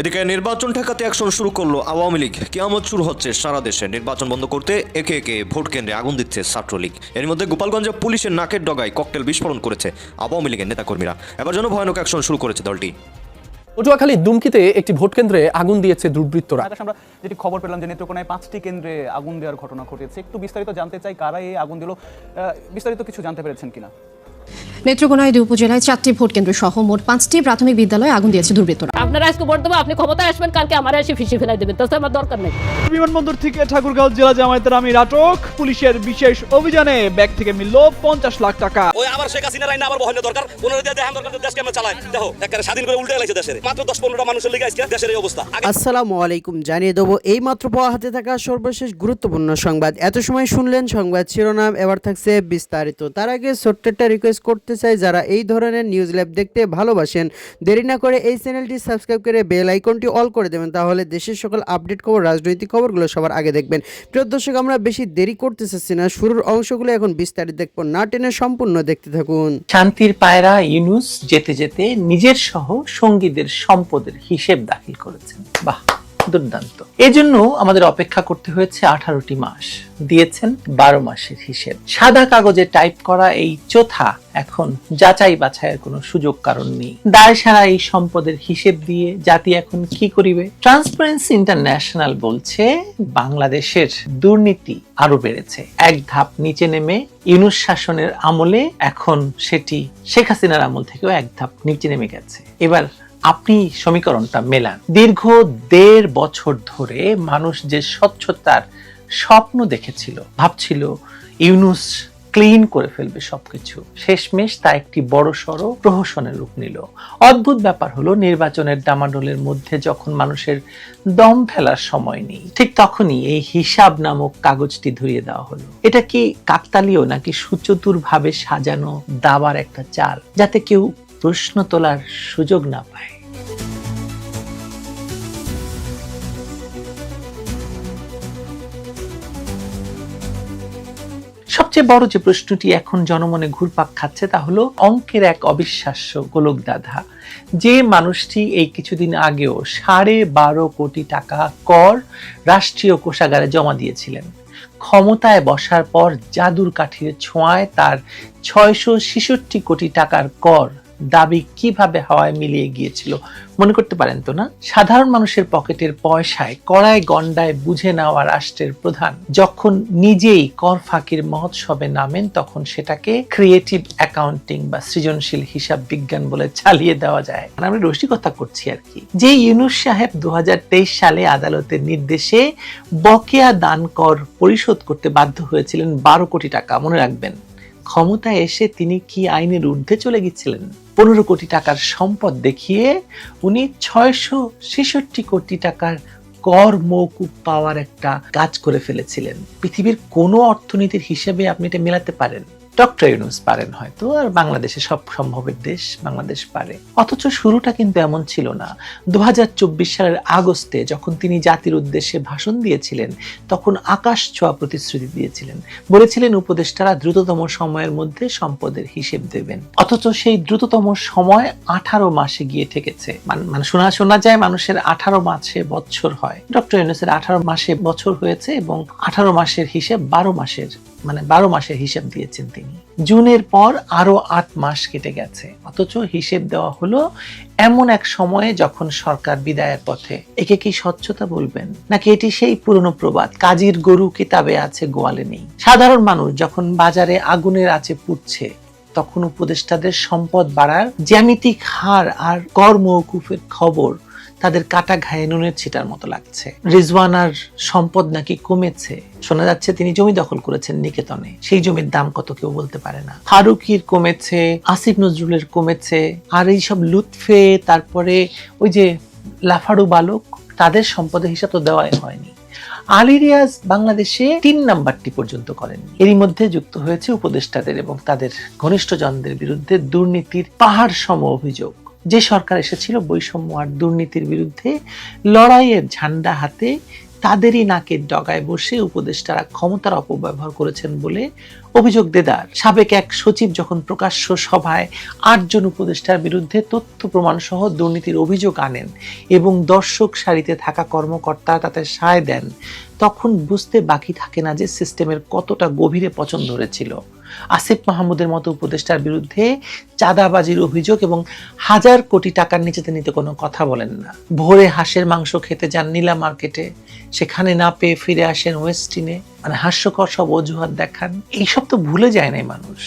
এদিকে নির্বাচন ঠেকাতে অ্যাকশন শুরু করল আওয়ামী লীগ। কেয়ামত শুরু হচ্ছে সারা দেশে। নির্বাচন বন্ধ করতে একে একে ভোট কেন্দ্রে আগুন দিচ্ছে ছাত্রলীগ। এর মধ্যে গোপালগঞ্জে পুলিশের নাকের ডগায় ককটেল বিস্ফোরণ করেছে আওয়ামী লীগের নেতাকর্মীরা। এবার যেন ভয়ানক অ্যাকশন শুরু করেছে দলটি। পটুয়াখালী দুমকিতে একটি ভোট কেন্দ্রে আগুন দিয়েছে দুর্বৃত্তরা। আকাশ আমরা যেটি খবর পেলাম যে নেত্রকোনায় পাঁচটি কেন্দ্রে আগুন দেওয়ার ঘটনা ঘটেছে। একটু বিস্তারিত জানতে চাই কারা এই আগুন দিল। আহ, বিস্তারিত কিছু জানতে পেরেছেন কিনা? নেত্রকোনায় দুই উপজেলায় চারটি ভোট কেন্দ্র সহ মোট পাঁচটি প্রাথমিক বিদ্যালয়ে আগুন দিয়েছে দুর্বৃত্তরা। আপনারা আজকে ভোট দেবো আপনি ক্ষমতায় আসবেন কালকে আমার এসে ফিসে ফেলাই দেবেন। তাতে আমার দরকার নেই। বিমানবন্দর থেকে ঠাকুরগাঁও জেলা জামায়াতের আমির আটক। পুলিশের বিশেষ অভিযানে ব্যাগ থেকে মিলল পঞ্চাশ লাখ টাকা। ওই আবার শেখ হাসিনার আইন আবার বহানো দরকার। পনেরো দিয়ে দেখান দরকার দেশ কেমন চালায়? দেখো একেবারে স্বাধীন করে উল্টে গেছে দেশের। মাত্র দশ পনেরোটা মানুষের লিগে আজকে দেশের এই অবস্থা। আসসালামু আলাইকুম জানিয়ে দেবো এই মাত্র পাওয়া হাতে থাকা সর্বশেষ গুরুত্বপূর্ণ সংবাদ। এত সময় শুনলেন সংবাদ শিরোনাম এবার থাকছে বিস্তারিত। তার আগে ছোট্ট একটা রিকোয়েস্ট করতে চাই যারা এই ধরনের নিউজ ল্যাব দেখতে ভালোবাসেন, দেরি না করে এই চ্যানেলটি সাবস্ক্রাইব করে বেল আইকনটি অল করে দেবেন, তাহলে দেশের সকল আপডেট খবর, রাজনৈতিক খবরগুলো সবার আগে দেখবেন। প্রিয় দর্শক, আমরা বেশি দেরি করতে চাচ্ছি না, শুরুর অংশগুলো এখন বিস্তারিত দেখব। না টেনে সম্পূর্ণ দেখতে থাকুন। শান্তির পায়রা ইউনুস যেতে যেতে নিজের সহ সঙ্গীদের সম্পদের হিসেব দাখিল করেছেন। বাহ! দুর্দান্ত। এজন্য আমাদের অপেক্ষা করতে হয়েছে আঠারোটি মাস। দিয়েছেন বারো মাসের হিসেব। সাদা কাগজে টাইপ করা এই চোথা এখন যাচাই বাছাইয়ের কোনো সুযোগ কারণ নেই। দায় সারা এই সম্পদের হিসেব দিয়ে জাতি এখন কি করিবে? ট্রান্সপারেন্সি ইন্টারন্যাশনাল বলছে, বাংলাদেশের দুর্নীতি আরও বেড়েছে। এক ধাপ নিচে নেমে ইউনুস শাসনের আমলে এখন সেটি শেখ হাসিনার আমল থেকেও এক ধাপ নিচে নেমে গেছে। এবার আপনি সমীকরণটা মেলান। দীর্ঘ দেড় বছর ধরে মানুষ যে স্বচ্ছতার স্বপ্ন দেখেছিল, ভাবছিল, ইউনুস ক্লিন করে ফেলবে সবকিছু, শেষমেশ তা একটি বড় সড়ো প্রহসনের রূপ নিল। অদ্ভুত ব্যাপার হলো, নির্বাচনের ডামাডোলের মধ্যে যখন মানুষের দম ফেলার সময় নেই, ঠিক তখনই এই হিসাব নামক কাগজটি ধরিয়ে দেওয়া হলো। এটা কি কাকতালীয় নাকি সুচতুর ভাবে সাজানো দাবার একটা চাল, যাতে কেউ প্রশ্ন তোলার সুযোগ না পায়? সবচেয়ে বড় যে প্রশ্নটি এখন জনমনে ঘুরপাক খাচ্ছে তা হলো অঙ্কের এক অবিশ্বাস্য গোলক দাধা যে মানুষটি এই কিছুদিন আগেও সাড়ে বারো কোটি টাকা কর রাষ্ট্রীয় কোষাগারে জমা দিয়েছিলেন। ক্ষমতায় বসার পর জাদুর কাঠির ছোঁয়ায় তার ছয়শো ছেষট্টি কোটি টাকার কর দাবি কীভাবে হাওয়ায় মিলিয়ে গিয়েছিল? মনে করতে পারেন তো না? সাধারণ মানুষের পকেটের পয়সায়, কড়ায় গন্ডায় বুঝে নেওয়া রাষ্ট্রের প্রধান। যখন নিজেই কর ফাঁকির মহোৎসবে নামেন, তখন সেটাকে ক্রিয়েটিভ অ্যাকাউন্টিং বা সৃজনশীল হিসাব বিজ্ঞান বলে চালিয়ে দেওয়া যায়। মানে আমি রসিকতা করছি আর কি। যে ইউনুস সাহেব দু হাজার তেইশ সালে আদালতের নির্দেশে বকেয়া দান কর পরিশোধ করতে বাধ্য হয়েছিলেন বারো কোটি টাকা। মনে রাখবেন। ক্ষমতায় এসে তিনি কি আইনের ঊর্ধ্বে চলে গেছিলেন পনেরো কোটি টাকার সম্পদ দেখিয়ে উনি ছয়শো ছেষট্টি কোটি টাকার কর মৌকুব পাওয়ার একটা কাজ করে ফেলেছিলেন। পৃথিবীর কোনো অর্থনীতির হিসেবে আপনি এটা মেলাতে পারেন। ডক্টর ইউনুস পারেন হয়তো, আর বাংলাদেশে সব সম্ভবের দেশ বাংলাদেশ পারে। অথচ শুরুটা কিন্তু এমন ছিল না। দু সালের আগস্টে যখন তিনি জাতির উদ্দেশ্যে ভাষণ দিয়েছিলেন, তখন আকাশ ছোঁয়া প্রতিশ্রুতি দিয়েছিলেন। বলেছিলেন উপদেষ্টারা দ্রুততম সময়ের মধ্যে সম্পদের হিসেব দেবেন। অথচ সেই দ্রুততম সময় আঠারো মাসে গিয়ে ঠেকেছে। মানে শোনা শোনা যায় মানুষের আঠারো মাসে বছর হয়। ডক্টর ইউনুসের আঠারো মাসে বছর হয়েছে এবং আঠারো মাসের হিসেব বারো মাসের। মানে বারো মাসের হিসেব দিয়েছেন তিনি। জুনের পর আরও আট মাস কেটে গেছে। অথচ হিসেব দেওয়া হলো এমন এক সময়ে যখন সরকার বিদায়ের পথে। একে কি স্বচ্ছতা বলবেন? নাকি এটি সেই পুরনো প্রবাদ? কাজীর গরু কিতাবে আছে, গোয়ালে নেই। সাধারণ মানুষ যখন বাজারে আগুনের আছে পুড়ছে তখন উপদেষ্টাদের সম্পদ বাড়ার জ্যামিতিক হার আর কর মৌকুফের খবর তাদের কাটা ঘায়ে নুনের ছিটার মতো লাগছে। রিজওয়ানার সম্পদ নাকি কমেছে। শোনা যাচ্ছে তিনি জমি দখল করেছেন নিকেতনে। সেই জমির দাম কত কেউ বলতে পারে না। ফারুকির কমেছে, আসিফ নজরুলের কমেছে, আর এই সব লুৎফে, তারপরে ওই যে লাফারু বালক, তাদের সম্পদের হিসাব তো দেওয়াই হয়নি। আলী রিয়াজ বাংলাদেশে তিন নাম্বারটি পর্যন্ত করেন এরই মধ্যে যুক্ত হয়েছে উপদেষ্টাদের এবং তাদের ঘনিষ্ঠজনদের বিরুদ্ধে দুর্নীতির পাহাড় সম অভিযোগ। যে সরকার এসেছিল বৈষম্য আর দুর্নীতির বিরুদ্ধে লড়াইয়ের ঝান্ডা হাতে তাদেরই নাকের ডগায় বসে উপদেষ্টারা ক্ষমতার অপব্যবহার করেছেন বলে অভিযোগ দেদার সাবেক এক সচিব যখন প্রকাশ্য সভায় আটজন উপদেষ্টার বিরুদ্ধে তথ্য প্রমাণ সহ দুর্নীতির অভিযোগ আনেন এবং দর্শক সারিতে থাকা কর্মকর্তারা তাতে সায় দেন তখন বুঝতে বাকি থাকে না যে সিস্টেমের কতটা গভীরে পছন্দ ধরেছিল আসিফ মাহমুদের মতো উপদেষ্টার বিরুদ্ধে চাঁদাবাজির অভিযোগ এবং হাজার কোটি টাকার নিচেতে নিতে কোনো কথা বলেন না। ভোরে হাঁসের মাংস খেতে যান নীলা মার্কেটে। সেখানে না পেয়ে ফিরে আসেন ওয়েস্টিনে মানে হাস্যকর সব অজুহাত দেখান। এইসব তো ভুলে যায় নাই মানুষ।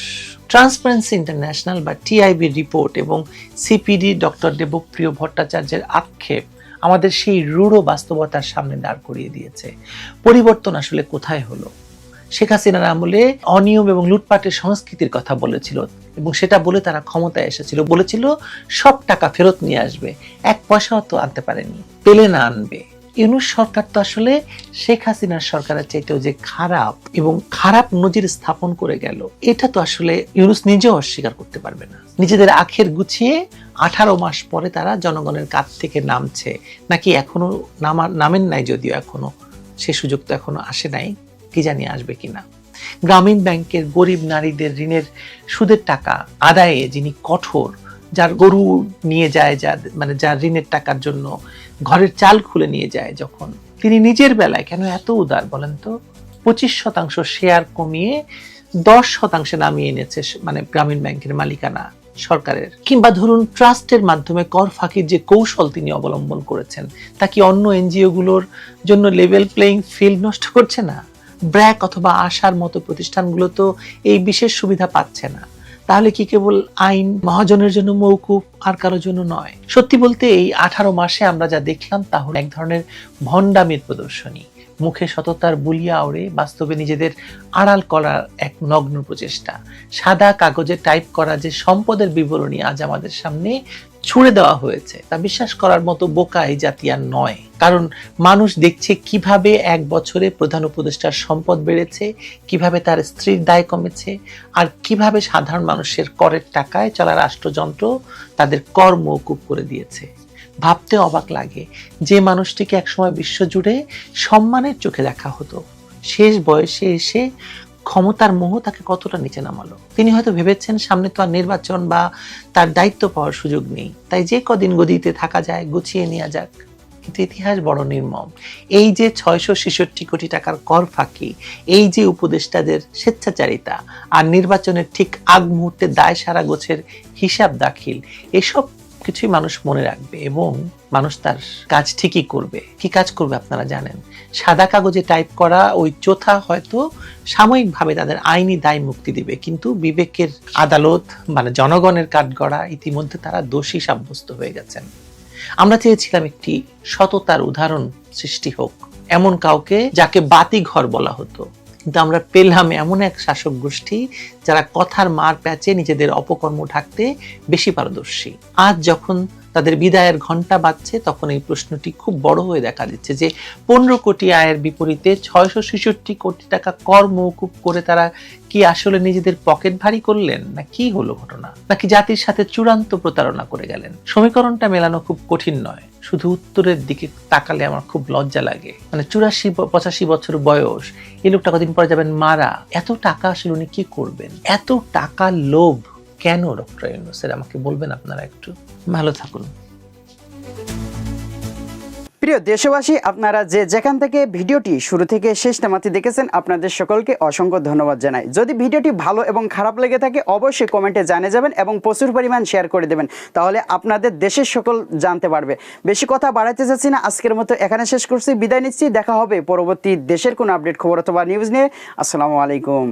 ট্রান্সপারেন্সি ইন্টারন্যাশনাল বা টিআইবি রিপোর্ট এবং সিপিডি ডক্টর দেবপ্রিয় ভট্টাচার্যের আক্ষেপ আমাদের সেই রূঢ় বাস্তবতার সামনে দাঁড় করিয়ে দিয়েছে। পরিবর্তন আসলে কোথায় হলো? শেখ হাসিনার আমলে অনিয়ম এবং লুটপাটের সংস্কৃতির কথা বলেছিল এবং সেটা বলে তারা ক্ষমতায় এসেছিল। বলেছিল, সব টাকা ফেরত নিয়ে আসবে, এক পয়সাও তো আনতে পারেনি, পেলে না আনবে। ইউনুস সরকার তো আসলে শেখ হাসিনার সরকারের চাইতেও যে খারাপ এবং খারাপ নজির স্থাপন করে গেল, এটা তো আসলে ইউনুস নিজেও অস্বীকার করতে পারবে না। নিজেদের আখের গুছিয়ে আঠারো মাস পরে তারা জনগণের কাছ থেকে নামছে। নাকি এখনও নামা নামেন নাই যদিও এখনও। সে সুযোগ তো এখনও আসে নাই, কি জানি আসবে কিনা গ্রামীণ ব্যাংকের গরিব নারীদের ঋণের সুদের টাকা আদায়ে যিনি কঠোর, যার গরু নিয়ে যায় যা মানে যার ঋণের টাকার জন্য ঘরের চাল খুলে নিয়ে যায় যখন, তিনি নিজের বেলায় কেন এত উদার বলেন তো? পঁচিশ শতাংশ শেয়ার কমিয়ে দশ শতাংশে নামিয়ে এনেছে মানে গ্রামীণ ব্যাংকের মালিকানা। সরকারের। কিংবা ধরুন, ট্রাস্টের মাধ্যমে কর ফাঁকির যে কৌশল তিনি অবলম্বন করেছেন, তা কি অন্য এনজিও গুলোর জন্য লেভেল প্লেইং ফিল্ড নষ্ট করছে না? ব্র্যাক অথবা আশার মতো প্রতিষ্ঠানগুলো তো এই বিশেষ সুবিধা পাচ্ছে না। তাহলে কি কেবল আইন মহাজনের জন্য মৌকুফ আর কারও জন্য নয়? সত্যি বলতে এই আঠারো মাসে আমরা যা দেখলাম তা হলো এক ধরনের ভণ্ডামির প্রদর্শনী। মুখে সততার বুলিয়া ওড়ে বাস্তবে নিজেদের আড়াল করার এক নগ্ন প্রচেষ্টা। সাদা কাগজে টাইপ করা যে সম্পদের বিবরণী আজ আমাদের সামনে ছুড়ে দেওয়া হয়েছে, তা বিশ্বাস করার মতো বোকা এই জাতি আর নয়। কারণ মানুষ দেখছে কীভাবে এক বছরে প্রধান উপদেষ্টার সম্পদ বেড়েছে, কীভাবে তার স্ত্রীর দায় কমেছে, আর কীভাবে সাধারণ মানুষের করের টাকায় চলা রাষ্ট্রযন্ত্র তাদের কর মৌকুব করে দিয়েছে। ভাবতে অবাক লাগে। যে মানুষটিকে একসময় বিশ্বজুড়ে সম্মানের চোখে দেখা হতো। শেষ বয়সে এসে ক্ষমতার মোহ তাকে কতটা নিচে নামালো? তিনি হয়তো ভেবেছেন সামনে তো আর নির্বাচন বা তার দায়িত্ব পাওয়ার সুযোগ নেই। তাই যে কদিন গদিতে থাকা যায়, গুছিয়ে নেওয়া যাক। কিন্তু ইতিহাস বড় নির্মম। এই যে ছয়শো ছেষট্টি কোটি টাকার কর ফাঁকি, এই যে উপদেষ্টাদের স্বেচ্ছাচারিতা, আর নির্বাচনের ঠিক আগ মুহূর্তে দায় সারা গোছের হিসাব দাখিল, এসব কিছুই মানুষ মনে রাখবে এবং মানুষ তার কাজ ঠিকই করবে। কি কাজ করবে আপনারা জানেন? সাদা কাগজে টাইপ করা ওই চোথা হয়তো সাময়িকভাবে তাদের আইনি দায় মুক্তি দিবে, কিন্তু বিবেকের আদালত মানে জনগণের কাঠগড়া ইতিমধ্যে তারা দোষী সাব্যস্ত হয়ে গেছেন। আমরা চেয়েছিলাম একটি সততার উদাহরণ সৃষ্টি হোক, এমন কাউকে যাকে বাতি ঘর বলা হতো। কিন্তু আমরা পেলাম এমন এক শাসক গোষ্ঠী যারা কথার মার প্যাচে নিজেদের অপকর্ম ঢাকতে বেশি পারদর্শী। আজ যখন তাদের বিদায়ের ঘণ্টা বাজছে, তখন এই প্রশ্নটি খুব বড় হয়ে দেখা দিচ্ছে যে, পনেরো কোটি আয়ের বিপরীতে ছয়শো ছেষট্টি কোটি টাকা কর মৌকুব করে তারা কি আসলে নিজেদের পকেট ভারী করলেন, না কি হলো ঘটনা? নাকি জাতির সাথে চূড়ান্ত প্রতারণা করে গেলেন? সমীকরণটা মেলানো খুব কঠিন নয়। শুধু উত্তরের দিকে তাকালে আমার খুব লজ্জা লাগে। মানে চুরাশি পঁচাশি বছর বয়স, এই লোকটা কদিন পরে যাবেন মারা। এত টাকা আসলে উনি কি করবেন? এত টাকা লোভ। কেন ডক্টর ইউনুসের? আমাকে বলবেন আপনারা একটু। ভালো থাকুন। প্রিয় দেশবাসী, আপনারা যে যেখান থেকে ভিডিওটি শুরু থেকে শেষ নামাতে দেখেছেন, আপনাদের সকলকে অসংখ্য ধন্যবাদ জানাই। যদি ভিডিওটি ভালো এবং খারাপ লেগে থাকে, অবশ্যই কমেন্টে জানিয়ে যাবেন এবং প্রচুর পরিমাণ শেয়ার করে দেবেন, তাহলে আপনাদের দেশের সকল জানতে পারবে। বেশি কথা বাড়াইতে চাচ্ছি না, আজকের মতো এখানে শেষ করছি, বিদায় নিচ্ছি, দেখা হবে পরবর্তী দেশের কোনো আপডেট খবর অথবা নিউজ নিয়ে। আসসালামু আলাইকুম।